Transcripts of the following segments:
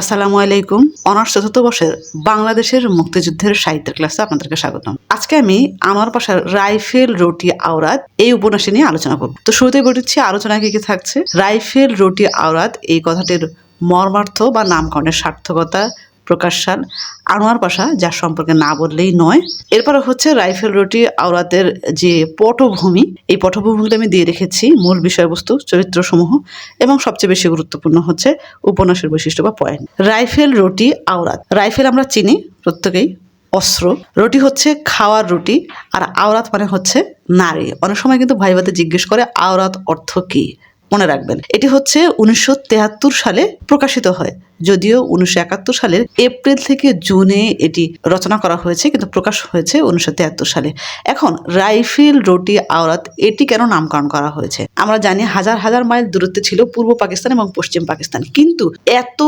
আসসালামু আলাইকুম। অনার্স চতুর্থ বর্ষের বাংলাদেশের মুক্তিযুদ্ধের সাহিত্যের ক্লাসে আপনাদেরকে স্বাগতম। আজকে আমি আমার পাশার রাইফেল রোটি আওরাত এই উপন্যাসে নিয়ে আলোচনা করব। তো শুরুতে বলেছি আলোচনা কি কি থাকছে? রাইফেল রোটি আওরাত এই কথাটির মর্মার্থ বা নামকরণের সার্থকতা প্রকাশসাল আনোয়ার পাশা যার সম্পর্কে না বললেই নয়। এরপরে হচ্ছে রাইফেল রুটি আওরাতের যে পটভূমি, এই পটভূমিটা আমি দিয়ে রেখেছি, মূল বিষয়বস্তু, চরিত্রসমূহ, এবং সবচেয়ে বেশি গুরুত্বপূর্ণ হচ্ছে উপন্যাসের বৈশিষ্ট্য বা পয়েন্ট। রাইফেল রুটি আওরাত। রাইফেল আমরা চিনি প্রত্যেকেই, অস্ত্র। রুটি হচ্ছে খাওয়ার রুটি, আর আওরাত মানে হচ্ছে নারী। অনেক সময় কিন্তু ভাইবাতে জিজ্ঞেস করে, আওরাত অর্থ কী? মনে রাখবেন। এটি হচ্ছে উনিশশো সালে প্রকাশিত হয়। যদিও উনিশশো একাত্তর সালের এপ্রিল থেকে জুনে এটি রচনা করা হয়েছে, কিন্তু প্রকাশ হয়েছে উনিশশো সালে। এখন রাইফেল রুটি আওরাত এটি কেন নামকরণ করা হয়েছে? আমরা জানি হাজার হাজার মাইল দূরত্বে ছিল পূর্ব পাকিস্তান এবং পশ্চিম পাকিস্তান। কিন্তু এত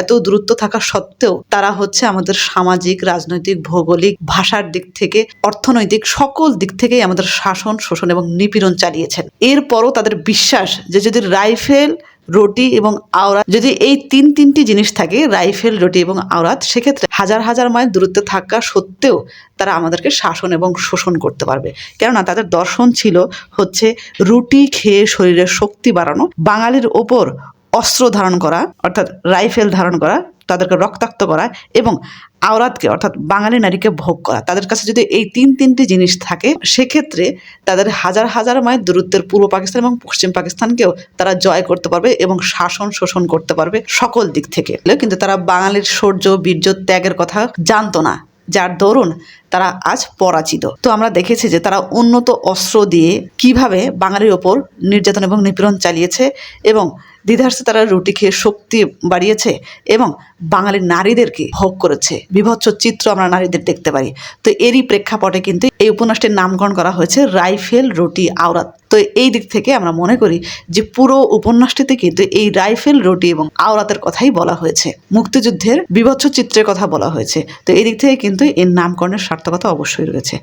এত দূরত্ব থাকা সত্ত্বেও তারা হচ্ছে আমাদের সামাজিক, রাজনৈতিক, ভৌগোলিক ভাষার দিক থেকে, অর্থনৈতিক সকল দিক থেকেই আমাদের শাসন, শোষণ এবং নিপীড়ন চালিয়েছেন। এরপরও তাদের বিশ্বাস যে যদি রাইফেল রুটি এবং আওরাত, যদি এই তিন তিনটি জিনিস থাকে, রাইফেল, রুটি এবং আওরাত, সেক্ষেত্রে হাজার হাজার মাইল দূরত্বে থাকা সত্ত্বেও তারা আমাদেরকে শাসন এবং শোষণ করতে পারবে। কেননা তাদের দর্শন ছিল হচ্ছে রুটি খেয়ে শরীরের শক্তি বাড়ানো, বাঙালির ওপর অস্ত্র ধারণ করা, অর্থাৎ রাইফেল ধারণ করা তাদেরকে রক্তাক্ত করা এবং আওরাতকে অর্থাৎ বাঙালি নারীকে ভোগ করা। তাদের কাছে যদি এই তিন তিনটি জিনিস থাকে, সেক্ষেত্রে তাদের হাজার হাজার মায়ের দূরত্বের পূর্ব পাকিস্তান এবং পশ্চিম পাকিস্তানকেও তারা জয় করতে পারবে এবং শাসন শোষণ করতে পারবে সকল দিক থেকে। কিন্তু তারা বাঙালির শৌর্য, বীর্য ত্যাগের কথা জানতো না, যার দরুন তারা আজ পরাজিত। তো আমরা দেখেছি যে তারা উন্নত অস্ত্র দিয়ে কীভাবে বাঙালির ওপর নির্যাতন এবং নিপীড়ন চালিয়েছে এবং দ্বিধার্সে তারা রুটি খেয়ে শক্তি বাড়িয়েছে এবং বাঙালির নারীদেরকে ভোগ করেছে। বিভৎস চিত্র আমরা নারীদের দেখতে পাই তো এরই প্রেক্ষাপটে কিন্তু এই উপন্যাসটির নামকরণ করা হয়েছে রাইফেল রুটি আওরাত। তো এই দিক থেকে আমরা মনে করি যে পুরো উপন্যাসটিতে কিন্তু এই রাইফেল রুটি এবং আওরাতের কথাই বলা হয়েছে। মুক্তিযুদ্ধের বিভৎস চিত্রের কথা বলা হয়েছে। তো এই দিক থেকে কিন্তু এর নামকরণের সার্থকতা অবশ্যই রয়েছে।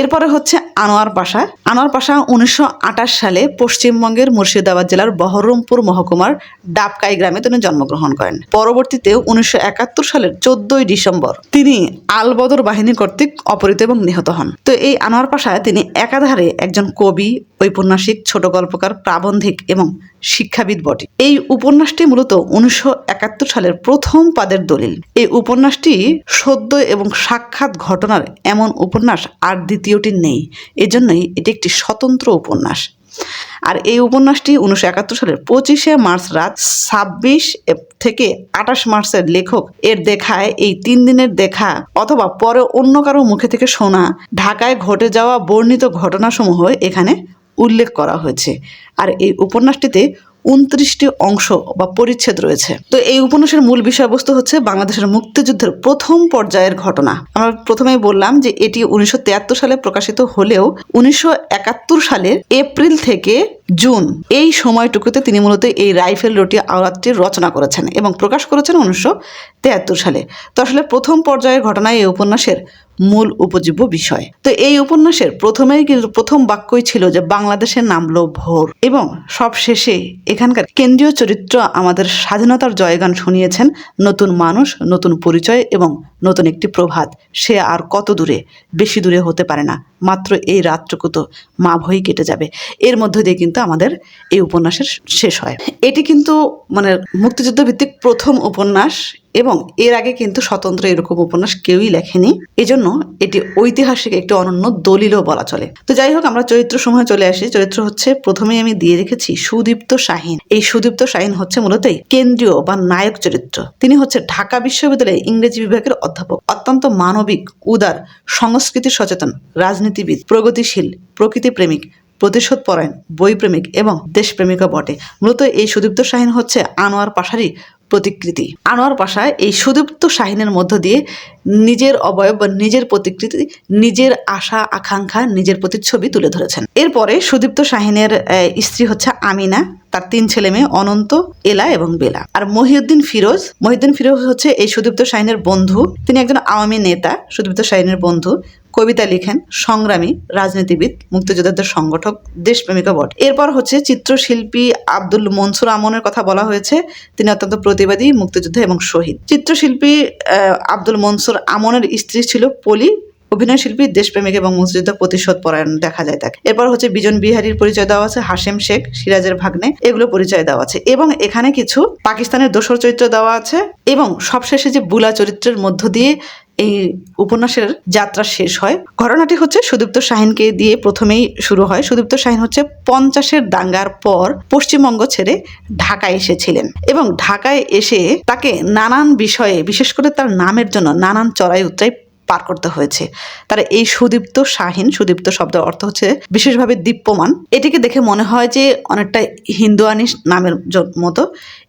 এরপরে হচ্ছে আনোয়ার পাশা। আনোয়ার পাশা উনিশশো আটাশ সালে পশ্চিমবঙ্গের মুর্শিদাবাদ জেলার বহরমপুর মহকুমার ডাবকাই গ্রামে তিনি জন্মগ্রহণ করেন। পরবর্তীতে উনিশশো একাত্তর সালের চোদ্দই ডিসেম্বর তিনি আলবদর বাহিনী কর্তৃক অপহৃত এবং নিহত হন। তো এই আনোয়ার পাশায় তিনি একাধারে একজন কবি, ঔপন্যাসিক, ছোট গল্পকার, প্রাবন্ধিক এবং শিক্ষাবিদ বটে। এই উপন্যাসটি মূলত উনিশশো একাত্তর সালের প্রথম পাদের দলিল। এই উপন্যাসটি সদ্য এবং সাক্ষাৎ ঘটনার এমন উপন্যাস আর দ্বিতীয়টি নেই। এজন্যই এটি একটি স্বতন্ত্র উপন্যাস। আর এই উপন্যাসটি উনিশশো একাত্তর সালের পঁচিশে মার্চ রাত ছাব্বিশ থেকে আঠাশ মার্চের লেখক এর দেখায় এই তিন দিনের দেখা অথবা পরে অন্য কারও মুখে থেকে শোনা, ঢাকায় ঘটে যাওয়া বর্ণিত ঘটনাসমূহ এখানে উল্লেখ করা হয়েছে। আর এই উপন্যাসটিতে উনত্রিশটি অংশ বা পরিচ্ছেদ রয়েছে। তো এই উপন্যাসের মূল বিষয়বস্তু হচ্ছে বাংলাদেশের মুক্তিযুদ্ধের প্রথম পর্যায়ের ঘটনা। আমরা প্রথমেই বললাম যে এটি উনিশশো সালে প্রকাশিত হলেও উনিশশো একাত্তর সালের এপ্রিল থেকে জুন এই সময়টুকুতে তিনি মূলত এই রাইফেল রুটি আওরাতটির রচনা করেছেন এবং প্রকাশ করেছেন উনিশশো সালে। তো আসলে প্রথম পর্যায়ের ঘটনায় এই উপন্যাসের মূল উপজীব্য বিষয়। তো এই উপন্যাসের প্রথমেই কিন্তু প্রথম বাক্যই ছিল যে বাংলাদেশের নামলো ভোর এবং সব শেষে এখানকার কেন্দ্রীয় চরিত্র আমাদের স্বাধীনতার জয়গান শুনিয়েছেন নতুন মানুষ, নতুন পরিচয় এবং নতুন একটি প্রভাত। সে আর কত দূরে? বেশি দূরে হতে পারে না। মাত্র এই রাতটুকু তো মা ভই কেটে যাবে। এর মধ্য দিয়ে কিন্তু আমাদের এই উপন্যাসের শেষ হয়। এটি কিন্তু মানে মুক্তিযুদ্ধ ভিত্তিক প্রথম উপন্যাস এবং এর আগে কিন্তু স্বতন্ত্র এরকম উপন্যাস কেউই লেখেনি। এজন্য এটি ঐতিহাসিক একটি অনন্য দলিলও বলা চলে। তো যাই হোক, আমরা চরিত্র সময় চলে আসি। চরিত্র হচ্ছে প্রথমেই আমি দিয়ে রেখেছি সুদীপ্ত শাহিন। এই সুদীপ্ত শাহিন হচ্ছে মূলতই কেন্দ্রীয় বা নায়ক চরিত্র। তিনি হচ্ছে ঢাকা বিশ্ববিদ্যালয়ে ইংরেজি বিভাগের অধ্যাপক। অত্যন্ত মানবিক, উদার, সংস্কৃতি সচেতন, রাজনীতিবিদ, প্রগতিশীল, প্রকৃতি প্রেমিক প্রতিশোধ পরায়ণ বইপ্রেমিক এবং দেশপ্রেমিকও বটে। মূলত এই সুদীপ্ত শাহিন হচ্ছে আনোয়ার পাশারই প্রতিকৃতি। আনোয়ার পাশায় এই সুদীপ্ত শাহিনের মধ্য দিয়ে নিজের অবয়ব বা নিজের প্রতিকৃতি, নিজের আশা, আকাঙ্ক্ষা, নিজের প্রতিচ্ছবি তুলে ধরেছেন। এরপরে সুদীপ্ত শাহিনের স্ত্রী হচ্ছে আমিনা, তার তিন ছেলে মেয়ে অনন্ত, এলা এবং বেলা। আর মহিউদ্দিন ফিরোজ মহিউদ্দিন ফিরোজ হচ্ছে এই সুদীপ্ত শাহিনের বন্ধু। তিনি একজন আওয়ামী নেতা, সুদীপ্ত শাহিনের বন্ধু। কবিতা লিখেন সংগ্রামী রাজনীতিবিদ, মুক্তিযোদ্ধাদের সংগঠক, দেশপ্রেমিকা বট। এরপর হচ্ছে চিত্রশিল্পী আব্দুল মনসুর আমনের কথা বলা হয়েছে। তিনি অত্যন্ত প্রতিবাদী, মুক্তিযোদ্ধা এবং শহীদ। চিত্রশিল্পী আব্দুল মনসুর আমনের স্ত্রী ছিল পলি। অভিনয় শিল্পী দেশপ্রেমিক এবং মুক্তিযোদ্ধা প্রতিশোধ পরায়ণ দেখা যায় তাকে। এরপর হচ্ছে বিজন বিহারীর পরিচয় দেওয়া আছে, হাশেম শেখ, সিরাজের ভাগ্নে, এগুলো পরিচয় দেওয়া আছে। এবং এখানে কিছু পাকিস্তানের দোসর চরিত্র দেওয়া আছে এবং সবশেষে যে বুলা চরিত্রের মধ্য দিয়ে এই উপন্যাসের যাত্রা শেষ হয়। ঘটনাটি হচ্ছে সুদীপ্ত শাহিনকে দিয়ে প্রথমেই শুরু হয়। সুদীপ্ত শাহিন হচ্ছে পঞ্চাশের দাঙ্গার পর পশ্চিমবঙ্গ ছেড়ে ঢাকায় এসেছিলেন এবং ঢাকায় এসে তাকে নানান বিষয়ে, বিশেষ করে তার নামের জন্য নানান চড়াই উতরাই পার করতে হয়েছে। তার এই সুদীপ্ত শাহিন, সুদীপ্ত শব্দের অর্থ হচ্ছে বিশেষভাবে দীপ্যমান। এটিকে দেখে মনে হয় যে অনেকটা হিন্দুয়ানি নামের মতো।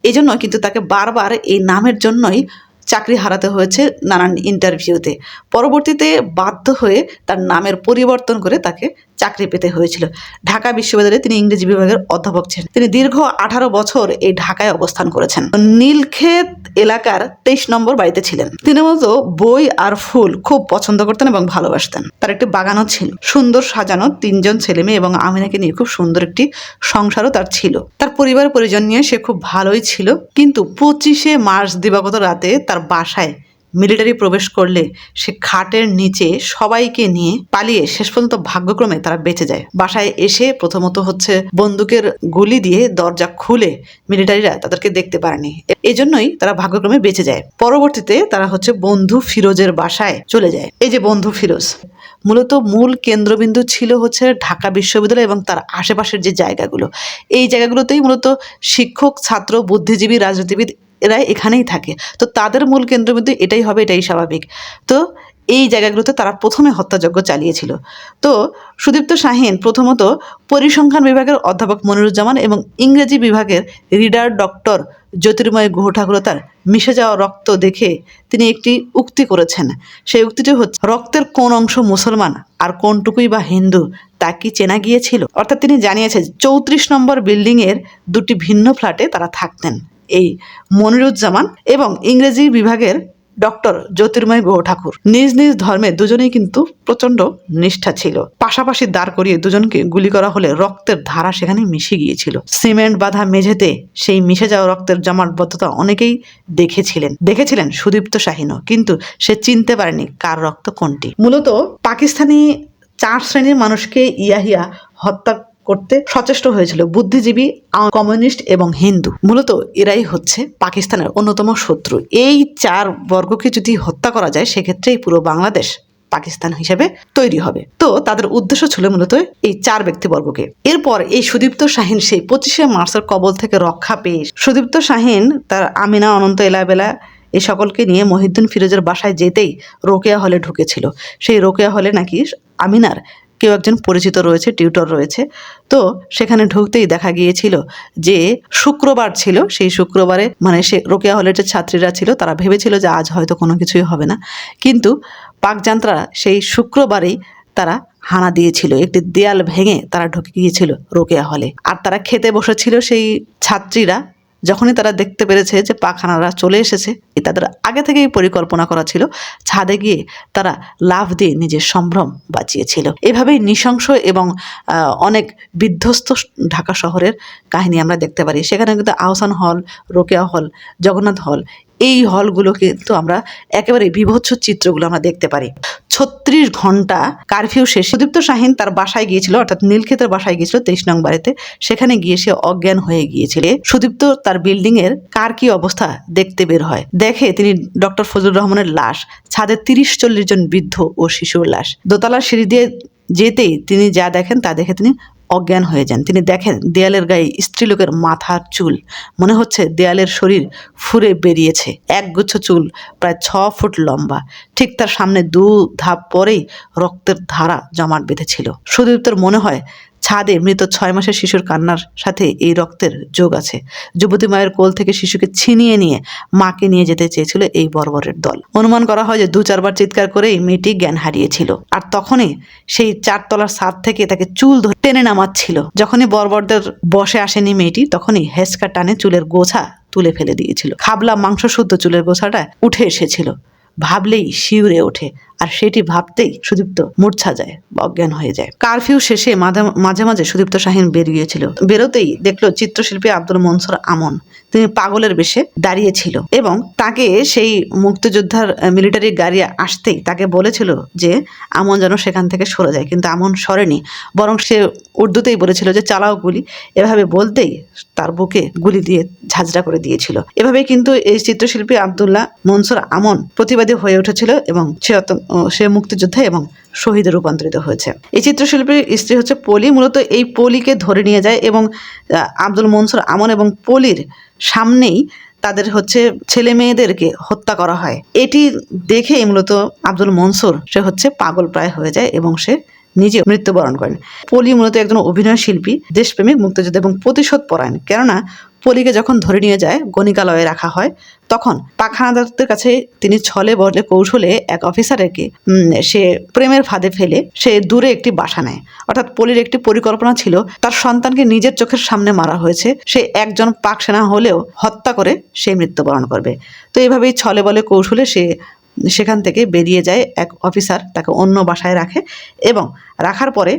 এই জন্য কিন্তু তাকে বারবার এই নামের জন্যই চাকরি হারাতে হয়েছে নানান ইন্টারভিউতে পরবর্তীতে বাধ্য হয়ে তার নামের পরিবর্তন করে তাকে চাকরি পেতে হয়েছিল। ঢাকা বিশ্ববিদ্যালয়ে তিনি ইংরেজি বিভাগের অধ্যাপক ছিলেন। তিনি দীর্ঘ আঠারো বছর এই ঢাকায় অবস্থান করেছেন। নীলক্ষেত এলাকার তেইশ নম্বর বাড়িতে ছিলেন। তিনি মূলত বই আর ফুল খুব পছন্দ করতেন এবং ভালোবাসতেন। তার একটি বাগানও ছিল। সুন্দর সাজানো তিনজন ছেলে মেয়ে এবং আমিনাকে নিয়ে খুব সুন্দর একটি সংসারও তার ছিল। তার পরিবার পরিজন নিয়ে সে খুব ভালোই ছিল। কিন্তু পঁচিশে মার্চ দিবাগত রাতে তার বাসায় মিলিটারি প্রবেশ করলে সে খাটের নিচে সবাইকে নিয়ে পালিয়ে শেষ পর্যন্ত ভাগ্যক্রমে তারা বেঁচে যায়। বাসায় এসে প্রথমত হচ্ছে বন্দুকের গুলি দিয়ে দরজা খুলে মিলিটারিরা তাদেরকে দেখতে পারেনি। এই জন্যই তারা ভাগ্যক্রমে বেঁচে যায়। পরবর্তীতে তারা হচ্ছে বন্ধু ফিরোজের বাসায় চলে যায়। এই যে বন্ধু ফিরোজ, মূলত মূল কেন্দ্রবিন্দু ছিল হচ্ছে ঢাকা বিশ্ববিদ্যালয় এবং তার আশেপাশের যে জায়গাগুলো, এই জায়গাগুলোতেই মূলত শিক্ষক, ছাত্র, বুদ্ধিজীবী, রাজনীতিবিদ এরা এখানেই থাকে। তো তাদের মূল কেন্দ্রবিন্দু এটাই হবে, এটাই স্বাভাবিক। তো এই জায়গাগুলোতে তারা প্রথমে হত্যাযজ্ঞ চালিয়েছিল। তো সুদীপ্ত শাহিন প্রথমত পরিসংখ্যান বিভাগের অধ্যাপক মনিরুজ্জামান এবং ইংরেজি বিভাগের রিডার ডক্টর জ্যোতির্ময় গুহ ঠাকুর তার মিশে যাওয়া রক্ত দেখে তিনি একটি উক্তি করেছেন। সেই উক্তিটি হচ্ছে, রক্তের কোন অংশ মুসলমান আর কোনটুকুই বা হিন্দু তা কি চেনা গিয়েছিল? অর্থাৎ তিনি জানিয়েছেন, চৌত্রিশ নম্বর বিল্ডিংয়ের দুটি ভিন্ন ফ্ল্যাটে তারা থাকতেন। এই মনিরুজ্জামান এবং ইংরেজি বিভাগের ডক্টর জ্যোতির্ময় গুহ ঠাকুর। নিজ নিজ ধর্মে দুজনেই কিন্তু প্রচণ্ড নিষ্ঠা ছিল। পাশাপাশি দাঁড় করিয়ে দুজনকে গুলি করা হলে রক্তের ধারা সেখানে মিশে গিয়েছিল। সিমেন্ট, বাঁধা, মেঝেতে সেই মিশে যাওয়া রক্তের জমাটবদ্ধতা অনেকেই দেখেছিলেন। দেখেছিলেন সুদীপ্ত শাহিনও, কিন্তু সে চিনতে পারেনি কার রক্ত কোনটি। মূলত পাকিস্তানি চার শ্রেণির মানুষকে ইয়াহিয়া হত্যা করতে সচেষ্ট হয়েছিল। বুদ্ধিজীবী, কমিউনিস্ট এবং হিন্দু। মূলত এরাই হচ্ছে পাকিস্তানের অন্যতম শত্রু। এই চার বর্গকে যদি হত্যা করা যায়, সেক্ষেত্রেই পুরো বাংলাদেশ পাকিস্তান হিসেবে তৈরি হবে। তো তাদের উদ্দেশ্য ছিল মূলত এই চার ব্যক্তিবর্গকে। এরপর এই সুদীপ্ত শাহিন সেই পঁচিশে মার্চের কবল থেকে রক্ষা পেয়ে সুদীপ্ত শাহিন, তার আমিনা, অনন্ত এলাবেলা এই সকলকে নিয়ে মহিউদ্দিন ফিরোজের বাসায় যেতেই রোকেয়া হলে ঢুকেছিল। সেই রোকেয়া হলে নাকি আমিনার কেউ একজন পরিচিত রয়েছে টিউটর রয়েছে। তো সেখানে ঢুকতেই দেখা গিয়েছিল যে শুক্রবার ছিল, সেই শুক্রবারে মানে সে রোকেয়া হলের যে ছাত্রীরা ছিল, তারা ভেবেছিল যে আজ হয়তো কোনো কিছুই হবে না। কিন্তু পাকযান্ত্রারা সেই শুক্রবারেই তারা হানা দিয়েছিল, একটি দেয়াল ভেঙে তারা ঢুকে গিয়েছিল রোকেয়া হলে। আর তারা খেতে বসেছিল সেই ছাত্রীরা যখনই তারা দেখতে পেরেছে যে পাখানারা চলে এসেছে তাদের আগে থেকেই পরিকল্পনা করা ছিল, ছাদে গিয়ে তারা লাভ দিয়ে নিজের সম্ভ্রম বাঁচিয়েছিল। এভাবেই নৃশংস এবং অনেক বিধ্বস্ত ঢাকা শহরের কাহিনী আমরা দেখতে পারি। সেখানে কিন্তু আহসান হল, রোকেয়া হল, জগন্নাথ হল এই হলগুলো কিন্তু আমরা একেবারে বিভৎস চিত্রগুলো আমরা দেখতে পারি। ছত্রিশ ঘণ্টা কারফিউ শেষ। সুদীপ্ত শাহিন তার বাসায় গিয়েছিল, অর্থাৎ নীলক্ষেতের বাসায় গিয়েছিল তেইশ নং বাড়িতে। সেখানে গিয়ে সে অজ্ঞান হয়ে গিয়েছিল। সুদীপ্ত তার বিল্ডিং এর কার কি অবস্থা দেখতে বের হয়। দেখে তিনি ডক্টর ফজলুর রহমানের লাশ, ছাদে তিরিশ চল্লিশ জন বৃদ্ধ ও শিশুর লাশ। দোতলার সিঁড়ি দিয়ে যেতেই তিনি যা দেখেন তা দেখে তিনি অজ্ঞান হয়ে যান। তিনি দেখেন দেয়ালের গায়ে স্ত্রীলোকের মাথার চুল। মনে হচ্ছে দেয়ালের শরীর ফুরে বেরিয়েছে। একগুচ্ছ চুল প্রায় ছ ফুট লম্বা। ঠিক তার সামনে দু ধাপ পরেই রক্তের ধারা জমাট বেঁধেছিল। সুদীপ্তর মনে হয় ছাদে মৃত ছয় মাসের শিশুর কান্নার সাথে এই রক্তের যোগ আছে। যুবতী মায়ের কোল থেকে শিশুকে ছিনিয়ে নিয়ে মাকে নিয়ে যেতে চেয়েছিল এই বর্বরের দল। অনুমান করা হয় যে দু চারবার চিৎকার করেই মেয়েটি জ্ঞান হারিয়েছিল। আর তখনই সেই চারতলার ছাদ থেকে তাকে চুল ধরে টেনে নামাচ্ছিল। যখনই বর্বরদের বসে আসেনি মেয়েটি, তখনই হেসকা টানে চুলের গোছা তুলে ফেলে দিয়েছিল। খাবলা মাংস শুদ্ধ চুলের গোছাটা উঠে এসেছিল। ভাবলেই শিউরে ওঠে। আর সেটি ভাবতেই সুদীপ্ত মূর্ছা যায় অজ্ঞান হয়ে যায়। কারফিউ শেষে মাঝে- মাঝে সুদীপ্ত শাহিন বেরিয়েছিল। বেরোতেই দেখল চিত্রশিল্পী আব্দুল মনসুর আমন। তিনি পাগলের বেশে দাঁড়িয়েছিল এবং তাকে সেই মুক্তিযোদ্ধার মিলিটারি গাড়ি আসতেই তাকে বলেছিল যে আমন যেন সেখান থেকে সরে যায়। কিন্তু আমন সরেনি, বরং সে উর্দুতেই বলেছিল যে, চালাও গুলি। এভাবে বলতেই তার বুকে গুলি দিয়ে ঝাঁঝরা করে দিয়েছিল। এভাবে কিন্তু এই চিত্রশিল্পী আবদুল্লাহ মনসুর আমন প্রতিবাদী হয়ে উঠেছিল এবং সে সে মুক্তিযোদ্ধা এবং শহীদে রূপান্তরিত হয়েছে। এই চিত্রশিল্পীর স্ত্রী হচ্ছে পলি। মূলত এই পলিকে ধরে নিয়ে যায় এবং আব্দুল মনসুর আমন এবং পলির সামনেই তাদের হচ্ছে ছেলে মেয়েদেরকে হত্যা করা হয়। এটি দেখেই মূলত আব্দুল মনসুর, সে হচ্ছে পাগল প্রায় হয়ে যায় এবং সে নিজে মৃত্যুবরণ করেন। পলি মূলত একজন অভিনয় শিল্পী দেশপ্রেমিক, মুক্তিযোদ্ধা এবং প্রতিশোধ পরায়ণ কেননা পলিকে যখন ধরে নিয়ে যায়, গণিকালয়ে রাখা হয়, তখন পাখানাদারদের কাছে তিনি ছলে বলে কৌশলে এক অফিসারকে সে প্রেমের ফাঁদে ফেলে সে দূরে একটি বাসা নেয়। অর্থাৎ পলির একটি পরিকল্পনা ছিল, তার সন্তানকে নিজের চোখের সামনে মারা হয়েছে, সে একজন পাক সেনা হলেও হত্যা করে সে মৃত্যুবরণ করবে। তো এইভাবেই ছলে বলে কৌশলে সে, সেখান থেকে বেরিয়ে যায় এক অফিসার, তাকে অন্য বাসায় রাখে এবং রাখার পরে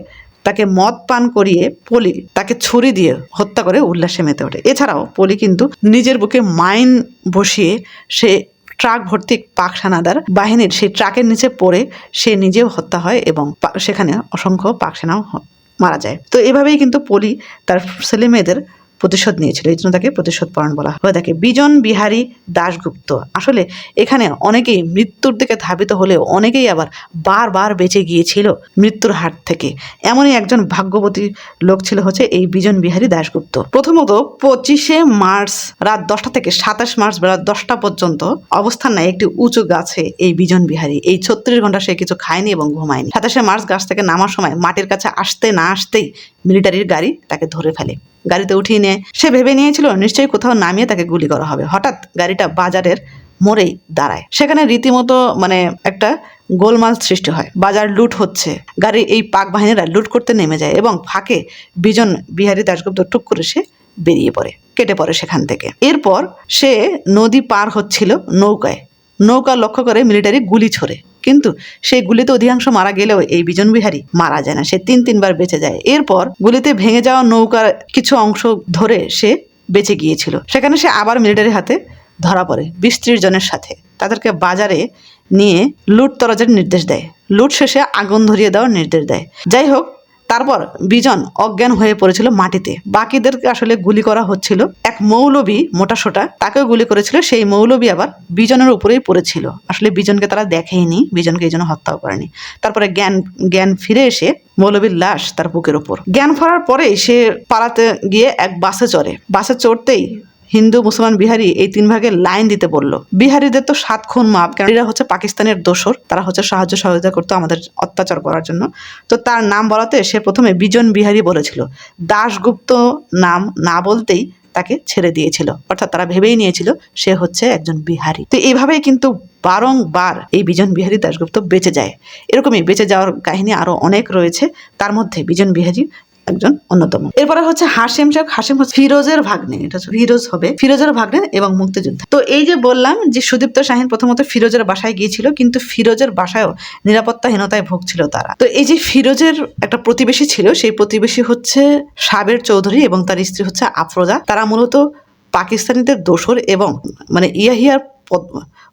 তাকে মদ পান করিয়ে পলি তাকে ছুরি দিয়ে হত্যা করে উল্লাসে মেতে ওঠে। এছাড়াও পলি কিন্তু নিজের বুকে মাইন বসিয়ে সে ট্রাক ভর্তি পাক সেনাদার বাহিনীর সেই ট্রাকের নিচে পড়ে সে নিজেও হত্যা হয় এবং সেখানে অসংখ্য পাক সেনাও মারা যায়। তো এভাবেই কিন্তু পলি তার ছেলে মেয়েদের প্রতিশোধ নিয়েছিল। এই জন্য তাকে প্রতিশোধ পরায়ণ বলা হয়ে। থাকে বিজন বিহারী দাশগুপ্ত। আসলে এখানে অনেকেই মৃত্যুর দিকে ধাবিত হলেও অনেকেই আবার বারবার বেঁচে গিয়েছিল মৃত্যুর হাত থেকে। এমনই একজন ভাগ্যবতী লোক ছিল হচ্ছে এই বিজন বিহারী দাশগুপ্ত। প্রথমত পঁচিশে মার্চ রাত দশটা থেকে সাতাশ মার্চ বেলা দশটা পর্যন্ত অবস্থান নেয় একটি উঁচু গাছে এই বিজন বিহারী। এই ছত্রিশ ঘণ্টা সে কিছু খায়নি এবং ঘুমায়নি। সাতাশে মার্চ গাছ থেকে নামার সময় মাটির কাছে আসতে না আসতেই মিলিটারির গাড়ি তাকে ধরে ফেলে। গাড়িতে উঠিয়ে নিয়ে সে ভেবে নিয়েছিল, নিশ্চয়ই কোথাও নামিয়ে তাকে গুলি করা হবে। হঠাৎ গাড়িটা বাজারের মোড়েই দাঁড়ায়। সেখানে রীতিমতো মানে একটা গোলমাল সৃষ্টি হয়। বাজার লুট হচ্ছে। গাড়ি এই পাক বাহিনীরা লুট করতে নেমে যায় এবং ফাঁকে বিজন বিহারী দাশগুপ্ত টুক করে সে বেরিয়ে পড়ে, কেটে পড়ে সেখান থেকে। এরপর সে নদী পার হচ্ছিল নৌকায়। নৌকা লক্ষ্য করে মিলিটারি গুলি ছোড়ে। কিন্তু সেই গুলিতে অধিকাংশ মারা গেলেও এই বিজন বিহারী মারা যায় না। সে তিন তিনবার বেঁচে যায়। এরপর গুলিতে ভেঙে যাওয়া নৌকার কিছু অংশ ধরে সে বেঁচে গিয়েছিল। সেখানে সে আবার মিলিটারির হাতে ধরা পড়ে বিশ ত্রিশ জনের সাথে। তাদেরকে বাজারে নিয়ে লুট তরাজের নির্দেশ দেয়। লুট শেষে আগুন ধরিয়ে দেওয়ার নির্দেশ দেয়। যাই হোক তারপর বিজন অজ্ঞান হয়ে পড়েছিল মাটিতে। বাকিদেরকে আসলে গুলি করা হচ্ছিল। এক মৌলবী, মোটা সোটা, তাকেও গুলি করেছিল। সেই মৌলবী আবার বিজনের উপরেই পড়েছিল। আসলে বিজনকে তারা দেখেইনি। বিজনকে এই জন্য হত্যাও করেনি। তারপরে জ্ঞান জ্ঞান ফিরে এসে মৌলবীর লাশ তার বুকের ওপর। জ্ঞান ফেরার পরেই সে পালাতে গিয়ে এক বাসে চড়ে। বাসে চড়তেই হিন্দু, মুসলমান, বিহারি এই তিন ভাগে লাইন দিতে বলল। বিহারিদের তো সাত খুন মাপ কারণ এরা হচ্ছে পাকিস্তানের দোসর, তারা হচ্ছে সাহায্য সহযোগিতা করতো আমাদের অত্যাচার করার জন্য। তো তার নাম বলাতে সে প্রথমে বিজন বিহারি বলেছিল। দাশগুপ্ত নাম না বলতেই তাকে ছেড়ে দিয়েছিল, অর্থাৎ তারা ভেবেই নিয়েছিল সে হচ্ছে একজন বিহারি। তো এইভাবেই কিন্তু বারংবার এই বিজন বিহারী দাশগুপ্ত বেঁচে যায়। এরকমই বেঁচে যাওয়ার কাহিনী আরও অনেক রয়েছে। তার মধ্যে বিজন বিহারী একজন অন্যতম। এরপরে হচ্ছে হাসিম সাহেব। হাসিম হচ্ছে ফিরোজের ভাগ্নে। এটা ফিরোজ হবে। ফিরোজের ভাগ্নে এবং মুক্তিযোদ্ধা। তো এই যে বললাম যে সুদীপ্ত শাহিন প্রথমত ফিরোজের বাসায় গিয়েছিল, কিন্তু ফিরোজের বাসায়ও নিরাপত্তাহীনতায় ভুগছিল তারা। তো এই যে ফিরোজের একটা প্রতিবেশী ছিল, সেই প্রতিবেশী হচ্ছে সাবের চৌধুরী এবং তার স্ত্রী হচ্ছে আফরোজা। তারা মূলত পাকিস্তানিদের দোসর এবং মানে ইয়াহিয়ার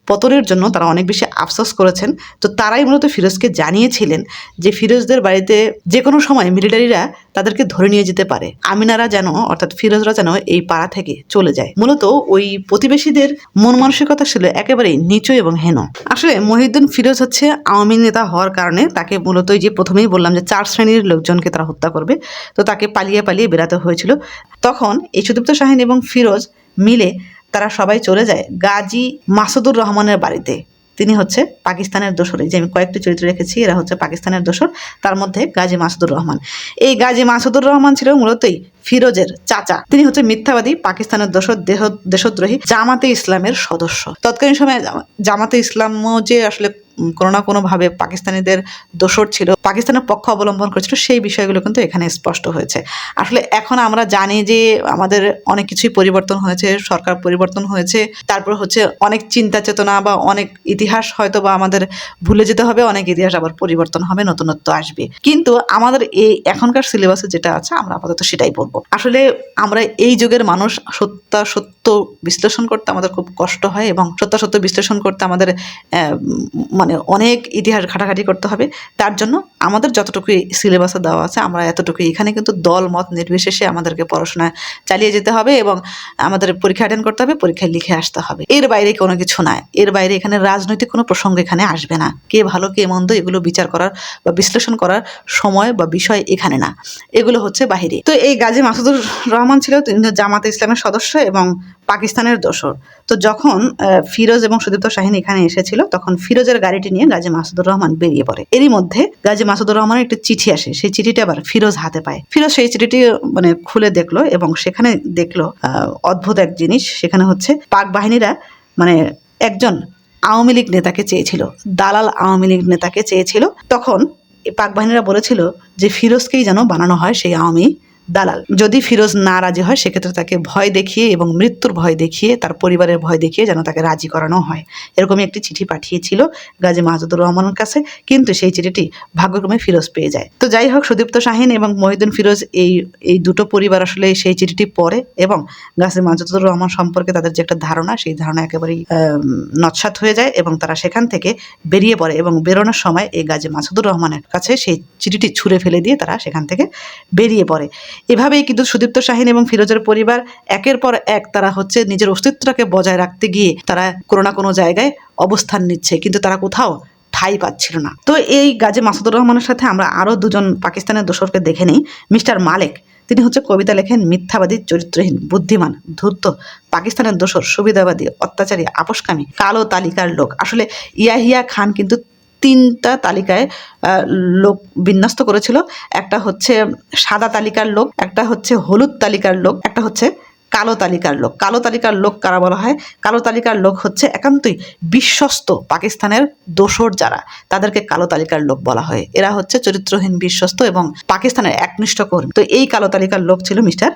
পতনের জন্য তারা অনেক বেশি আফসোস করেছেন। তো তারাই মূলত ফিরোজকে জানিয়েছিলেন যে ফিরোজদের বাড়িতে যে কোনো সময় মিলিটারিরা তাদেরকে ধরে নিয়ে যেতে পারে। আমিনারা যেন, অর্থাৎ ফিরোজরা যেন এই পাড়া থেকে চলে যায়। মূলত ওই প্রতিবেশীদের মন মানসিকতা ছিল একেবারেই নিচু এবং হেন। আসলে মহিউদ্দিন ফিরোজ হচ্ছে আওয়ামী নেতা হওয়ার কারণে তাকে মূলত যে প্রথমেই বললাম যে চার শ্রেণির লোকজনকে তারা হত্যা করবে, তো তাকে পালিয়ে পালিয়ে বেরাতে হয়েছিল। তখন এই সুদীপ্ত শাহিন এবং ফিরোজ মিলে তারা সবাই চলে যায় গাজী মাসুদুর রহমানের বাড়িতে। তিনি হচ্ছে পাকিস্তানের দোসর। যে আমি কয়েকটি চরিত্র রেখেছি, এরা হচ্ছে পাকিস্তানের দোসর, তার মধ্যে গাজী মাসুদুর রহমান। এই গাজী মাসুদুর রহমান ছিল মূলতই ফিরোজের চাচা। তিনি হচ্ছে মিথ্যাবাদী পাকিস্তানের দোসর, দেহ, দেশদ্রোহী জামাতে ইসলামের সদস্য। তৎকালীন সময়ে জামা- জামাতে ইসলামও যে আসলে কোনো না কোনোভাবে পাকিস্তানিদের দোষর ছিল পাকিস্তানের পক্ষ অবলম্বন করেছিল সেই বিষয়গুলো কিন্তু এখানে স্পষ্ট হয়েছে। আসলে এখন আমরা জানি যে আমাদের অনেক কিছুই পরিবর্তন হয়েছে সরকার পরিবর্তন হয়েছে তারপর হচ্ছে অনেক চিন্তা চেতনা বা অনেক ইতিহাস হয়তো বা আমাদের ভুলে যেতে হবে অনেক ইতিহাস আবার পরিবর্তন হবে নতুনত্ব আসবে। কিন্তু আমাদের এই এখনকার সিলেবাসে যেটা আছে আমরা আপাতত সেটাই পড়ব আসলে আমরা এই যুগের মানুষ সত্য সত্য বিশ্লেষণ করতে আমাদের খুব কষ্ট হয় এবং সত্যাসত্য বিশ্লেষণ করতে আমাদের উম, মানে অনেক ইতিহাস ঘাটাঘাটি করতে হবে। তার জন্য আমাদের যতটুকু সিলেবাসে দেওয়া আছে, আমরা এতটুকু এখানে কিন্তু দল, মত নির্বিশেষে আমাদেরকে পড়াশোনা চালিয়ে যেতে হবে এবং আমাদের পরীক্ষা অ্যাটেন্ড করতে হবে, পরীক্ষায় লিখে আসতে হবে। এর বাইরে কোনো কিছু নয় এর বাইরে এখানে রাজনৈতিক কোনো প্রসঙ্গ এখানে আসবে না। কে ভালো, কে মন্দ এগুলো বিচার করার বা বিশ্লেষণ করার সময় বা বিষয় এখানে না। এগুলো হচ্ছে বাহিরে। তো এই গাজী মাসুদুর রহমান ছিল, তিনি জামাতে ইসলামের সদস্য এবং পাকিস্তানের দোসর। তো যখন ফিরোজ এবং সুদীপ্ত শাহিন এখানে এসেছিল, তখন ফিরোজের গাড়িটি নিয়ে গাজী মাসুদুর রহমান বেরিয়ে পড়ে। এরই মধ্যে গাজী মাসুদুর রহমানের একটি চিঠি আসে। সেই চিঠিটা আবার ফিরোজ হাতে পায়। ফিরোজ সেই চিঠিটি মানে খুলে দেখল এবং সেখানে দেখল অদ্ভুত এক জিনিস। সেখানে হচ্ছে পাক বাহিনীরা মানে একজন আওয়ামী লীগ নেতাকে চেয়েছিল। দালাল আওয়ামী লীগ নেতাকে চেয়েছিল। তখন পাক বাহিনীরা বলেছিল যে, ফিরোজকেই যেন বানানো হয় সেই আওয়ামী দালাল। যদি ফিরোজ না রাজি হয় সেক্ষেত্রে তাকে ভয় দেখিয়ে এবং মৃত্যুর ভয় দেখিয়ে তার পরিবারের ভয় দেখিয়ে যেন তাকে রাজি করানো হয়। এরকমই একটি চিঠি পাঠিয়েছিল গাজী মাহাজুদুর রহমানের কাছে কিন্তু সেই চিঠিটি ভাগ্যক্রমে ফিরোজ পেয়ে যায়। তো যাই হোক সুদীপ্ত শাহিন এবং মহিউদ্দিন ফিরোজ এই এই দুটো পরিবার আসলে সেই চিঠিটি পড়ে এবং গাজী মাহাজুদুর রহমান সম্পর্কে তাদের যে একটা ধারণা সেই ধারণা একেবারেই আম, নৎসাৎ হয়ে যায় এবং তারা সেখান থেকে বেরিয়ে পড়ে এবং বেরোনোর সময় এই গাজী মাসুদুর রহমানের কাছে সেই চিঠিটি ছুঁড়ে ফেলে দিয়ে তারা সেখান থেকে বেরিয়ে পড়ে। এভাবেই কিন্তু সুদীপ্ত শাহিন এবং ফিরোজের পরিবার একের পর এক তারা হচ্ছে নিজের অস্তিত্বটাকে বজায় রাখতে গিয়ে তারা কোনো না কোনো জায়গায় অবস্থান নিচ্ছে। কিন্তু তারা কোথাও ঠাই পাচ্ছিল না। তো এই গাজী মাসুদুর রহমানের সাথে আমরা আরও দুজন পাকিস্তানের দোসরকে দেখে নিই। মিস্টার মালেক, তিনি হচ্ছে কবিতা লেখেন, মিথ্যাবাদী, চরিত্রহীন, বুদ্ধিমান, ধূর্ত পাকিস্তানের দোসর, সুবিধাবাদী, অত্যাচারী আপসকামী কালো তালিকার লোক। আসলে ইয়াহিয়া খান কিন্তু তিনটা তালিকায় লোক বিন্যস্ত করেছিল। একটা হচ্ছে সাদা তালিকার লোক, একটা হচ্ছে হলুদ তালিকার লোক, একটা হচ্ছে কালো তালিকার লোক। কালো তালিকার লোক কারা বলা হয়? কালো তালিকার লোক হচ্ছে একান্তই বিশ্বস্ত পাকিস্তানের দোসর যারা, তাদেরকে কালো তালিকার লোক বলা হয়। এরা হচ্ছে চরিত্রহীন, বিশ্বস্ত এবং পাকিস্তানের একনিষ্ঠ কর্মী। তো এই কালো তালিকার লোক ছিল মিস্টার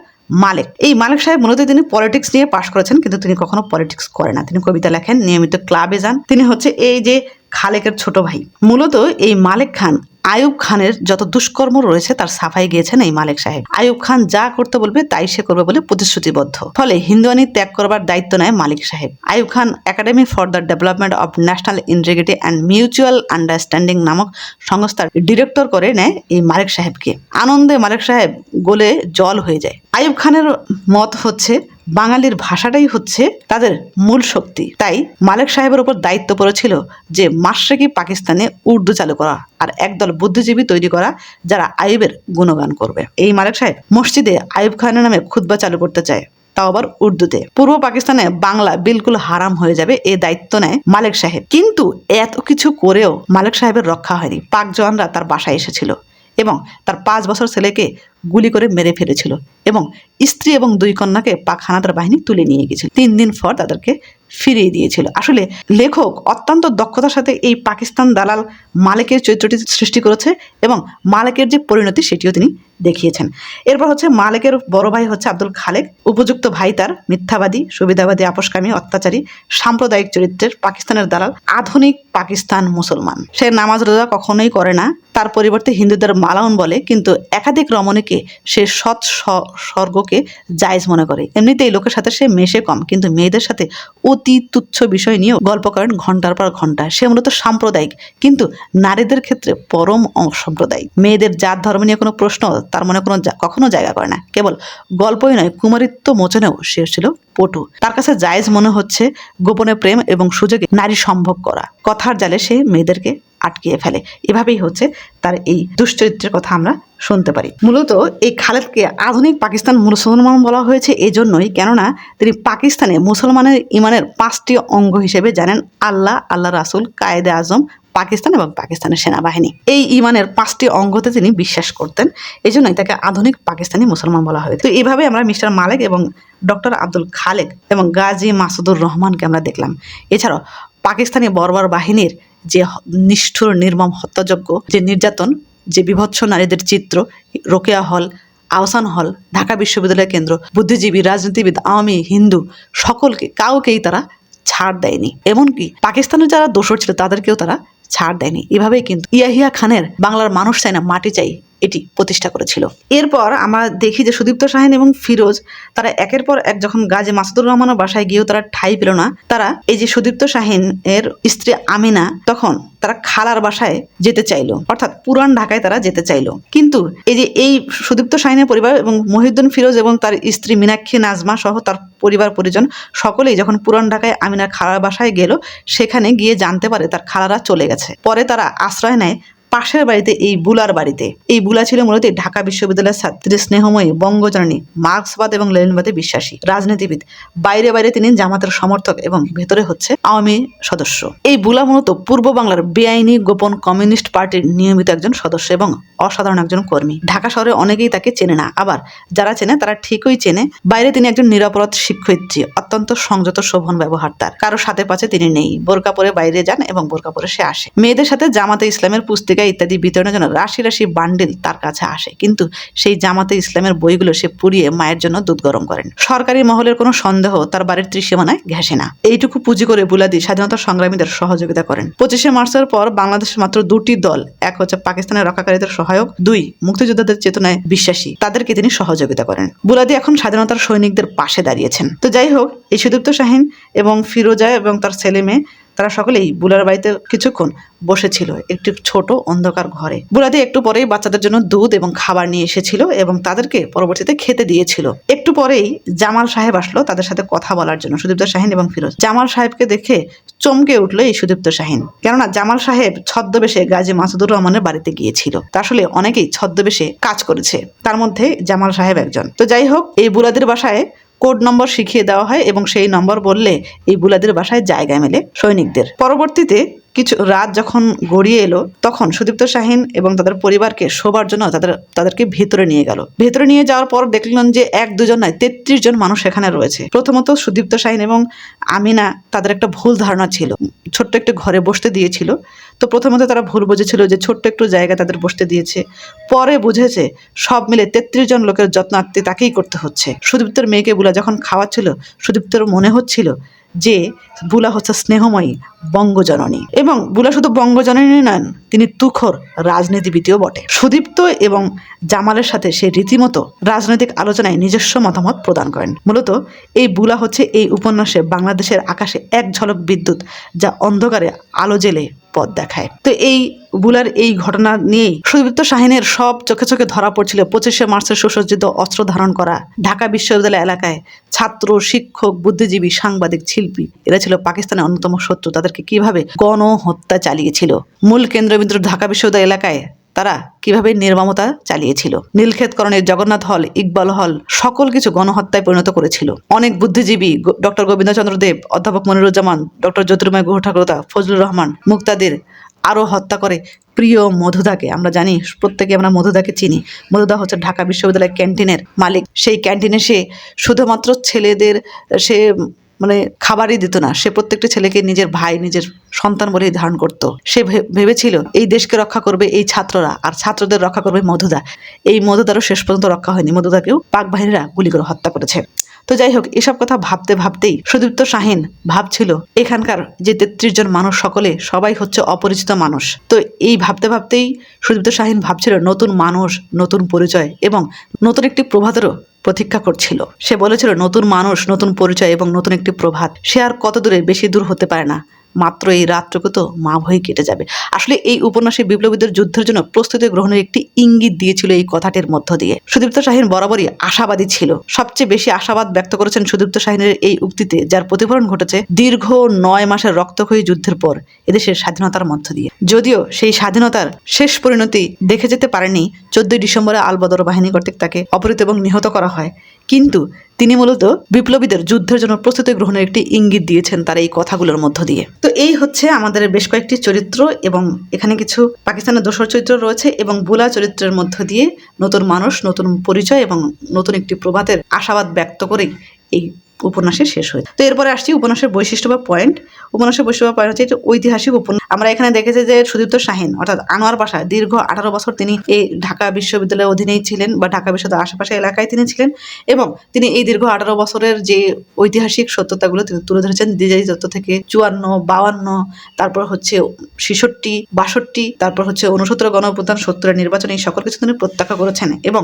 মালেক। এই মালেক সাহেব মূলত তিনি পলিটিক্স নিয়ে পাশ করেছেন, কিন্তু তিনি কখনো পলিটিক্স করে না। তিনি কবিতা লেখেন, নিয়মিত ক্লাবে যান। তিনি হচ্ছে এই যে খালেকের ছোট ভাই। মূলত এই মালেক খান আয়ুব খানের যত দুষ্কর্ম রয়েছে তার সাফাই গিয়েছেন এই মালেক সাহেব। আয়ুব খান যা করতে বলবে তাই সে করবে বলে প্রতিশ্রুতিবদ্ধ। ফলে হিন্দুয়ানি ত্যাগ করবার দায়িত্ব নেয় মালিক সাহেব। Ayub Khan academy for the development of national integrity and mutual understanding নামক সংস্থার ডিরেক্টর করে নেয় এই মালিক সাহেবকে। আনন্দে মালিক সাহেব গোলে জল হয়ে যায়। আয়ুব খানের মত হচ্ছে বাঙালির ভাষাটাই হচ্ছে তাদের মূল শক্তি। তাই মালিক সাহেবের উপর দায়িত্ব পড়েছিল যে মাসরেকি পাকিস্তানে উর্দু চালু করা আর একদল বুদ্ধিজীবী তৈরি করা যারা আইবের গুণগান করবে। এই মালিক সাহেব মসজিদে আইব খানের নামে খুতবা চালু করতে চায়, তাও আবার উর্দুতে। পূর্ব পাকিস্তানে বাংলা বিলকুল হারাম হয়ে যাবে এ দায়িত্ব নেয় মালিক সাহেব। কিন্তু এত কিছু করেও মালিক সাহেবের রক্ষা হয়নি। পাক জওয়ানরা তার বাসায় এসেছিল এবং তার পাঁচ বছর ছেলেকে গুলি করে মেরে ফেলেছিল এবং স্ত্রী এবং দুই কন্যাকে পাক হানাদার বাহিনী তুলে নিয়ে গেছিল তিন দিন পর তাদেরকে ফিরিয়ে দিয়েছিল। আসলে লেখক অত্যন্ত দক্ষতার সাথে এই পাকিস্তান দালাল মালিকের চরিত্রটি সৃষ্টি করেছে এবং মালিকের যে পরিণতি সেটিও তিনি দেখিয়েছেন। এরপর হচ্ছে মালিকের বড় ভাই হচ্ছে আব্দুল খালেক। উপযুক্ত ভাই তার মিথ্যাবাদী, সুবিধাবাদী আপসকামী অত্যাচারী, সাম্প্রদায়িক চরিত্রের পাকিস্তানের দালাল, আধুনিক পাকিস্তান মুসলমান। সে নামাজ রোজা কখনোই করে না। তার পরিবর্তে হিন্দুদের মালাউন বলে, কিন্তু একাধিক রমণীকে সে সৎ স্বর্গকে জায়েজ মনে করে। এমনিতেই লোকের সাথে সে মেশে কম, কিন্তু মেয়েদের সাথে অতি তুচ্ছ বিষয় নিয়েও গল্প করেন ঘণ্টার পর ঘণ্টা। সে মূলত সাম্প্রদায়িক, কিন্তু নারীদের ক্ষেত্রে পরম অসাম্প্রদায়িক মেয়েদের জাত, ধর্ম নিয়ে কোনো প্রশ্ন তার মনে কোনো কখনো জায়গা করে না। কেবল গল্পই নয়, কুমারিত্ব মোচনেও সে ছিল পটু। তার কাছে জায়েজ মনে হচ্ছে গোপনে প্রেম এবং সুযোগে নারী সম্ভব করা। কথার জালে সে মেয়েদেরকে আটকিয়ে ফেলে। এভাবেই হচ্ছে তার এই দুশ্চরিত্রের কথা আমরা শুনতে পারি। মূলত এই খালেদকে আধুনিক পাকিস্তান মুসলমান বলা হয়েছে এজন্যই, কেননা তিনি পাকিস্তানে মুসলমানের ইমানের পাঁচটি অঙ্গ হিসেবে জানেন আল্লাহ আল্লাহ রাসুল, কায়েদে আজম, পাকিস্তান এবং পাকিস্তানের সেনাবাহিনী। এই ইমানের পাঁচটি অঙ্গতে তিনি বিশ্বাস করতেন এই জন্যই তাকে আধুনিক পাকিস্তানি মুসলমান বলা হয় তো এইভাবে আমরা মিস্টার মালেক এবং ডক্টর আব্দুল খালেক এবং গাজী মাসুদুর রহমানকে আমরা দেখলাম। এছাড়াও পাকিস্তানি বর্বর বাহিনীর যে নিষ্ঠুর, নির্মম হত্যাযজ্ঞ যে নির্যাতন, যে বিভৎস নারীদের চিত্র, রোকেয়া হল, আহসান হল, ঢাকা বিশ্ববিদ্যালয় কেন্দ্র, বুদ্ধিজীবী, রাজনীতিবিদ, আওয়ামী, হিন্দু, সকলকে, কাউকেই তারা ছাড় দেয়নি। এমনকি পাকিস্তানের যারা দোষর ছিল তাদেরকেও তারা ছাড় দেয়নি। এভাবেই কিন্তু ইয়াহিয়া খানের বাংলার মানুষ চাই না মাটি চাই। এটি প্রতিষ্ঠা করেছিল। এরপর আমরা দেখি যে সুদীপ্ত শাহিন এবং ফিরোজ, তারা একের পর এক যখন গাজী মাসুদুর রহমানের বাসায় গিয়েও তারা ঠাই পেল না, তারা এই যে সুদীপ্ত শাহিন এর স্ত্রী আমিনা, তখন তারা খালার বাসায় যেতে চাইলো। অর্থাৎ পুরান ঢাকায় তারা যেতে চাইলো। কিন্তু এই যে এই সুদীপ্ত শাহিনের পরিবার এবং মহিউদ্দিন ফিরোজ এবং তার স্ত্রী মীনাক্ষী নাজমা সহ তার পরিবার পরিজন সকলেই যখন পুরান ঢাকায় আমিনার খালার বাসায় গেল, সেখানে গিয়ে জানতে পারে তার খালারা চলে গেছে। পরে তারা আশ্রয় নেয় পাশের বাড়িতে এই বুলার বাড়িতে। এই বুলা ছিল মূলত ঢাকা বিশ্ববিদ্যালয়ের ছাত্রী স্নেহময়ী, বঙ্গজননী, মার্ক্সবাদ এবং লেনিনবাদে বিশ্বাসী, রাজনীতিবিদ। বাইরে বাইরে তিনি জামাতের সমর্থক এবং ভেতরে হচ্ছে আওয়ামী সদস্য। এই বুলা মূলত পূর্ব বাংলার বেআইনি গোপন কমিউনিস্ট পার্টির নিয়মিত একজন সদস্য এবং অসাধারণ একজন কর্মী। ঢাকা শহরে অনেকেই তাকে চেনে না। আবার যারা চেনে, তারা ঠিকই চেনে, বাইরে তিনি একজন নিরাপরাধ শিক্ষয়িত্রী, অত্যন্ত সংযত শোভন ব্যবহার তার। কারও সাথে পাচ্ছে তিনি নেই। বোরকা পরে বাইরে যান এবং বোরকা পরে সে আসে। মেয়েদের সাথে জামাতে ইসলামের পুস্তিকা ইত্যাদি বিতরণের জন্য রাশি রাশি বান্ডিল তার কাছে আসে। কিন্তু সেই জামাতে ইসলামের বইগুলো সে পুড়িয়ে মায়ের জন্য দুধ গরম করেন। সরকারি মহলের কোনো সন্দেহ তার বাড়ির ত্রিসীমানায় ঘেসে না। এইটুকু পুঁজি করে বুলাদি স্বাধীনতা সংগ্রামীদের সহযোগিতা করেন। পঁচিশে মার্চের পর বাংলাদেশের মাত্র দুটি দল, এক হচ্ছে পাকিস্তানের রক্ষাকারীদের সহায়ক, দুই মুক্তিযোদ্ধাদের চেতনায় বিশ্বাসী, তাদেরকে তিনি সহযোগিতা করেন। বুলাদি এখন স্বাধীনতার সৈনিকদের পাশে দাঁড়িয়েছেন। তো যাই হোক, এই সুদীপ্ত শাহিন এবং ফিরোজা এবং তার ছেলে মেয়ে তারা সকলেই বুলার বাড়িতে কিছুক্ষণ বসেছিল, একটি ছোট অন্ধকার ঘরে। বুলাদি একটু পরেই বাচ্চাদের জন্য দুধ এবং খাবার নিয়ে এসেছিল এবং তাদেরকে পরবর্তীতে খেতে দিয়েছিল। একটু পরেই জামাল সাহেব আসলো তাদের সাথে কথা বলার জন্য, সুদীপ্ত শাহিন এবং ফিরোজ। জামাল সাহেবকে দেখে চমকে উঠল এই সুদীপ্ত শাহিন। কেননা জামাল সাহেব ছদ্মবেশে গাজী মাসুদুর রহমানের বাড়িতে গিয়েছিল। আসলে অনেকেই ছদ্মবেশে কাজ করেছে, তার মধ্যে জামাল সাহেব একজন। তো যাই হোক, এই বুলাদের বাসায় কোড নম্বর শিখিয়ে দেওয়া হয় এবং সেই নম্বর বললে এই বুলাদের বাসায় জায়গা মেলে সৈনিকদের। পরবর্তীতে কিছু রাত যখন গড়িয়ে এলো, তখন সুদীপ্ত শাহিন এবং তাদের পরিবারকে শোবার জন্য তাদের, তাদেরকে ভেতরে নিয়ে গেল। ভেতরে নিয়ে যাওয়ার পর দেখলেন যে এক দুজন নয়, তেত্রিশ জন মানুষ এখানে রয়েছে। প্রথমত সুদীপ্ত শাহিন এবং আমিনা তাদের একটা ভুল ধারণা ছিল, ছোট্ট একটু ঘরে বসতে দিয়েছিল। তো প্রথমত তারা ভুল বুঝেছিল যে ছোট্ট একটু জায়গা তাদের বসতে দিয়েছে। পরে বুঝেছে সব মিলে তেত্রিশ জন লোকের যত্ন আত্মে তাকেই করতে হচ্ছে। সুদীপ্তর মেয়েকে বুলা যখন খাওয়াচ্ছিল সুদীপ্তর মনে হচ্ছিল যে বুলা হচ্ছে স্নেহময়ী বঙ্গজননী। এবং বুলা শুধু বঙ্গজননী নন তিনি তুখর রাজনীতিবিদও বটে। সুদীপ্ত এবং জামালের সাথে সে রীতিমতো রাজনৈতিক আলোচনায় নিজস্ব মতামত প্রদান করেন। মূলত এই বুলা হচ্ছে এই উপন্যাসে বাংলাদেশের আকাশে এক ঝলক বিদ্যুৎ যা অন্ধকারে আলো জেলে পথ দেখায়। তো এই বুলার এই ঘটনা নিয়েই সুদীপ্ত শাহিনের সব চোখে চোখে ধরা পড়ছিল পঁচিশে মার্চের সুসজ্জিত অস্ত্র ধারণ করা ঢাকা বিশ্ববিদ্যালয় এলাকায় ছাত্র, শিক্ষক, বুদ্ধিজীবী, সাংবাদিক, শিল্পী। এরা ছিল পাকিস্তানের অন্যতম শত্রু। তাদেরকে কীভাবে গণহত্যা চালিয়েছিল? মূল কেন্দ্রবিন্দু ঢাকা বিশ্ববিদ্যালয় এলাকায় তারা কীভাবে নির্মমতা চালিয়েছিল? নীলক্ষেতকরণের জগন্নাথ হল, ইকবাল হল, সকল কিছু গণহত্যায় পরিণত করেছিল। অনেক বুদ্ধিজীবী ডক্টর গোবিন্দচন্দ্র দেব, অধ্যাপক মনিরুজ্জামান ডক্টর জ্যোতির্ময় গুহ ঠাকুরতা, ফজলুর রহমান মুক্তাদের আরও হত্যা করে প্রিয় মধুদাকে, আমরা জানি প্রত্যেকে আমরা মধুদাকে চিনি। মধুদা হচ্ছে ঢাকা বিশ্ববিদ্যালয় ক্যান্টিনের মালিক। সেই ক্যান্টিনে সে শুধুমাত্র ছেলেদের, সে মানে খাবারই দিত না। সে প্রত্যেকটি ছেলেকে নিজের ভাই, নিজের সন্তান বলেই ধারণ করত। সে ভেবেছিল, এই দেশকে রক্ষা করবে এই ছাত্ররা, আর ছাত্রদের রক্ষা করবে মধুদা। এই মধুদারও শেষ পর্যন্ত রক্ষা হয়নি। মধুদাকেও পাক বাহিনীরা গুলি করে হত্যা করেছে। তো যাই হোক, এসব কথা ভাবতে ভাবতেই সুদীপ্ত শাহিন ভাবছিল, এখানকার যে তেত্রিশ জন মানুষ সকলে সবাই হচ্ছে অপরিচিত মানুষ। তো এই ভাবতে ভাবতেই সুদীপ্ত শাহিন ভাবছিল, নতুন মানুষ, নতুন পরিচয় এবং নতুন একটি প্রভাতেরও প্রতীক্ষা করছিল। সে বলেছিল, নতুন মানুষ, নতুন পরিচয় এবং নতুন একটি প্রভাত। সে আর কত দূরে বেশি দূর হতে পারে না। মাত্র এই রাতটুকু তো মা ভয়ে কেটে যাবে। আসলে এই উপন্যাসে বিপ্লবীদের যুদ্ধের জন্য প্রস্তুতি গ্রহণের একটি ইঙ্গিত দিয়েছিল এই কথাটির মধ্য দিয়ে। সুদীপ্ত শাহিন বরাবরই আশাবাদী ছিল। সবচেয়ে বেশি আশাবাদ ব্যক্ত করেছেন সুদীপ্ত শাহিনের এই উক্তিতে, যার প্রতিফলন ঘটেছে দীর্ঘ নয় মাসের রক্তক্ষয়ী যুদ্ধের পর এদেশের স্বাধীনতার মধ্য দিয়ে। যদিও সেই স্বাধীনতার শেষ পরিণতি দেখে যেতে পারেনি, চোদ্দই ডিসেম্বরে আলবদর বাহিনী কর্তৃক তাকে অপহৃত এবং নিহত করা হয়। কিন্তু তিনি মূলত বিপ্লবীদের যুদ্ধের জন্য প্রস্তুতি গ্রহণের একটি ইঙ্গিত দিয়েছেন তার এই কথাগুলোর মধ্য দিয়ে। তো এই হচ্ছে আমাদের বেশ কয়েকটি চরিত্র এবং এখানে কিছু পাকিস্তানের দোসর চরিত্র রয়েছে এবং বোলা চরিত্রের মধ্য দিয়ে নতুন মানুষ, নতুন পরিচয় এবং নতুন একটি প্রভাতের আশাবাদ ব্যক্ত করেই এই উপন্যাসে শেষ হয়েছে তো এরপরে আসছি উপন্যাসের বৈশিষ্ট্য বা পয়েন্ট উপন্যাসের বৈশিষ্ট্য বা পয়েন্ট হচ্ছে ঐতিহাসিক উপন্যাস। আমরা এখানে দেখেছি যে সুদীপ্ত শাহিন, অর্থাৎ আনোয়ার পাশা, দীর্ঘ আঠারো বছর তিনি এই ঢাকা বিশ্ববিদ্যালয়ের অধীনেই ছিলেন বা ঢাকা বিশ্ববিদ্যালয়ের আশেপাশে এলাকায় তিনি ছিলেন এবং তিনি এই দীর্ঘ আঠারো বছরের যে ঐতিহাসিক সত্যতাগুলো তিনি তুলে ধরেছেন দ্বিজাতি দত্ত থেকে চুয়ান্ন বাউান্ন তারপর হচ্ছে ছেষট্টি, বাষট্টি, তারপর হচ্ছে উনসত্তর গণ অভ্যুত্থান সত্তরের নির্বাচন, এই সকল কিছু তিনি প্রত্যাখ্যা করেছেন এবং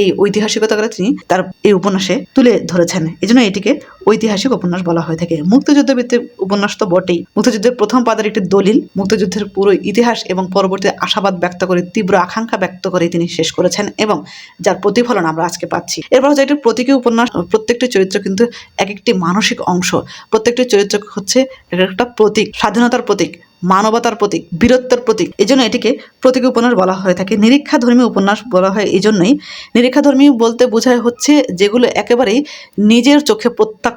এই ঐতিহাসিকতাগুলো তিনি তার এই উপন্যাসে তুলে ধরেছেন। এই জন্য এটিকে ঐতিহাসিক উপন্যাস বলা হয়ে থাকে। মুক্তিযুদ্ধ ভিত্তিক উপন্যাস তো বটেই। মুক্তিযুদ্ধের প্রথম পাদের একটি দলিল, মুক্তিযুদ্ধের পুরো ইতিহাস এবং পরবর্তী আশাবাদ ব্যক্ত করে তীব্র আকাঙ্ক্ষা ব্যক্ত করে তিনি শেষ করেছেন এবং যার প্রতিফলন আমরা আজকে পাচ্ছি। এরপর হচ্ছে একটি প্রতীকী উপন্যাস, প্রত্যেকটি চরিত্র কিন্তু এক একটি মানসিক অংশ। প্রত্যেকটি চরিত্র হচ্ছে এক একটা প্রতীক, স্বাধীনতার প্রতীক, মানবতার প্রতীক, বীরত্বের প্রতীক। এই জন্য এটিকে প্রতীক উপন্যাস বলা হয়ে থাকে। নিরীক্ষাধর্মী উপন্যাস বলা হয় এই জন্যই। নিরীক্ষাধর্মী বলতে বোঝায় হচ্ছে যেগুলো একেবারেই নিজের চোখে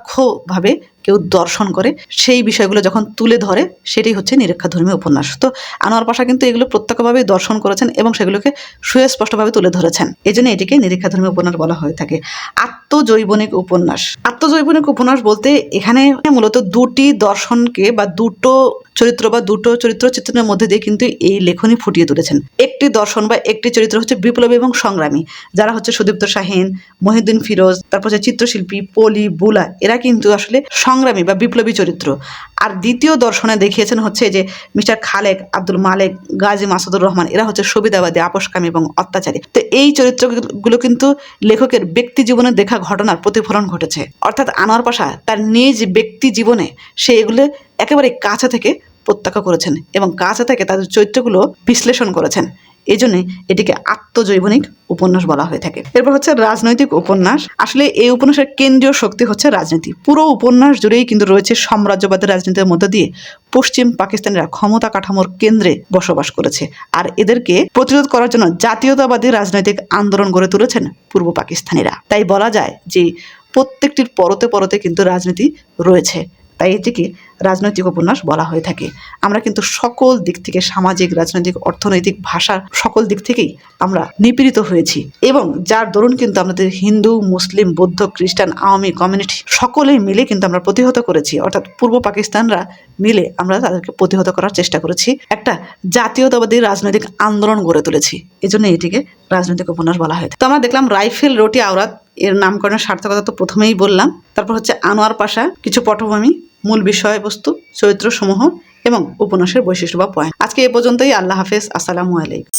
প্রত্যক্ষভাবে কেউ দর্শন করে, সেই বিষয়গুলো যখন তুলে ধরে, সেটাই হচ্ছে নিরীক্ষাধর্মী উপন্যাস। তো আনোয়ার পাশা কিন্তু এগুলো প্রত্যক্ষভাবে দর্শন করেছেন এবং সেগুলোকে সুস্পষ্টভাবে তুলে ধরেছেন। এই জন্য এটিকে নিরীক্ষাধর্মী উপন্যাস বলা হয়ে থাকে। আত্মজৈবনিক উপন্যাস। আত্মজৈবনিক উপন্যাস বলতে এখানে মূলত দুটি দর্শনকে বা দুটো চরিত্র বা দুটো চরিত্র চিত্রণের মধ্যে দিয়ে কিন্তু এই লেখনী ফুটিয়ে তুলেছেন। একটি দর্শন বা একটি চরিত্র হচ্ছে বিপ্লবী এবং সংগ্রামী। যারা হচ্ছে সুদীপ্ত শাহিন, মহিউদ্দিন ফিরোজ, তারপর হচ্ছে চিত্রশিল্পী পলি বুলা, এরা কিন্তু আসলে সংগ্রামী বা বিপ্লবী চরিত্র। আর দ্বিতীয় দর্শনে দেখিয়েছেন হচ্ছে যে মিস্টার খালেক, আব্দুল মালেক, গাজী মাসুদুর রহমান, এরা হচ্ছে সুবিধাবাদী আপসকামী এবং অত্যাচারী। তো এই চরিত্রগুলো কিন্তু লেখকের ব্যক্তি জীবনে দেখা ঘটনার প্রতিফলন ঘটেছে। অর্থাৎ আনোয়ার পাশা তার নিজ ব্যক্তি জীবনে সে এগুলো একেবারে কাছে থেকে প্রত্যাখ্যা করেছেন এবং কাছে থেকে তাদের চরিত্রগুলো বিশ্লেষণ করেছেন। এই জন্যে এটিকে আত্মজৈবনিক উপন্যাস বলা হয়ে থাকে। এরপর হচ্ছে রাজনৈতিক উপন্যাস। আসলে এই উপন্যাসের কেন্দ্রীয় শক্তি হচ্ছে রাজনীতি। পুরো উপন্যাস জুড়েই কিন্তু রয়েছে সাম্রাজ্যবাদের রাজনীতির মধ্যে দিয়ে পশ্চিম পাকিস্তানিরা ক্ষমতা কাঠামোর কেন্দ্রে বসবাস করেছে। আর এদেরকে প্রতিরোধ করার জন্য জাতীয়তাবাদী রাজনৈতিক আন্দোলন গড়ে তুলেছেন পূর্ব পাকিস্তানিরা। তাই বলা যায় যে প্রত্যেকটির পরতে পরতে কিন্তু রাজনীতি রয়েছে। তাই এটিকে রাজনৈতিক উপন্যাস বলা হয়ে থাকে। আমরা কিন্তু সকল দিক থেকে সামাজিক, রাজনৈতিক, অর্থনৈতিক ভাষার সকল দিক থেকেই আমরা নিপীড়িত হয়েছি এবং যার দরুন কিন্তু আমাদের হিন্দু, মুসলিম, বৌদ্ধ, খ্রিস্টান, আওয়ামী, কমিউনিটি সকলেই মিলে কিন্তু আমরা প্রতিহত করেছি। অর্থাৎ পূর্ব পাকিস্তানরা মিলে আমরা তাদেরকে প্রতিহত করার চেষ্টা করেছি। একটা জাতীয়তাবাদী রাজনৈতিক আন্দোলন গড়ে তুলেছি। এজন্য এটিকে রাজনৈতিক উপন্যাস বলা হয় তো আমরা দেখলাম রাইফেল রোটি আওরাত, এর নামকরণের সার্থকতা তো প্রথমেই বললাম। তারপর হচ্ছে আনোয়ার পাশা, কিছু পটভূমি মূল বিষয়বস্তু, চরিত্রসমূহ এবং উপন্যাসের বৈশিষ্ট্য বা পয়েন্ট আজকে এ পর্যন্তই। আল্লাহ হাফেজ। আসসালামু আলাইকুম।